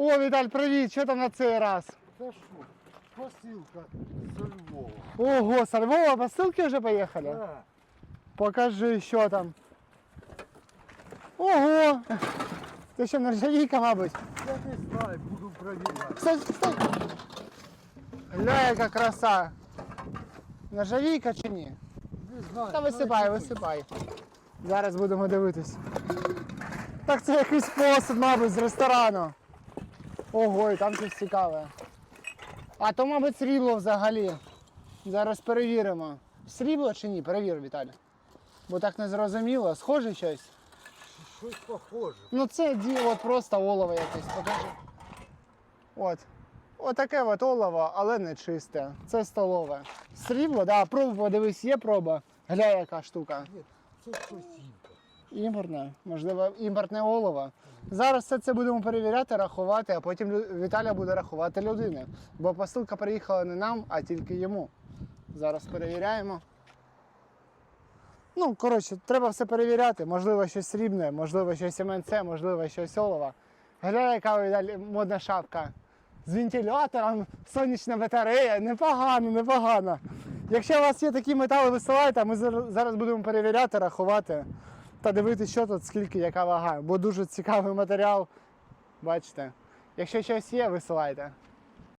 О, Віталь, привіт! Що там на цей раз? Та що? Посилка з Львова. Ого, з Львова посилки вже поїхали? Да. Покажи, що там. Ого! Це що, нержавійка, мабуть? Я не знаю, буду перевіряти. Стой, стой! Гля, яка краса! Нержавійка чи ні? Не знаю. Та висипай, висипай. Зараз будемо дивитись. Так це якийсь посуд, мабуть, з ресторану. Ого, і там щось цікаве. А то, мабуть, срібло взагалі. Зараз перевіримо. Срібло чи ні? Перевір, Віталій. Бо так не зрозуміло. Схоже щось. Щось похоже. Ну це ді, от просто олово якесь, покажи. От. Отаке от олово, але не чисте. Це столове. Срібло, да, пробу подивись, є проба. Гля, яка штука. Ні, це щось інше. Імпортне, можливо, імпортне олово. Зараз все це будемо перевіряти, рахувати, а потім Віталя буде рахувати людини. Бо посилка приїхала не нам, а тільки йому. Зараз перевіряємо. Ну, коротше, треба все перевіряти. Можливо, щось срібне, можливо, щось МНЦ, можливо, щось олово. Гля, яка модна шапка. З вентилятором, сонячна батарея. Непогано, непогано. Якщо у вас є такі метали, висилайте, ми зараз будемо перевіряти, рахувати та дивитися, що тут, скільки, яка вага. Бо дуже цікавий матеріал. Бачите. Якщо щось є, висилайте.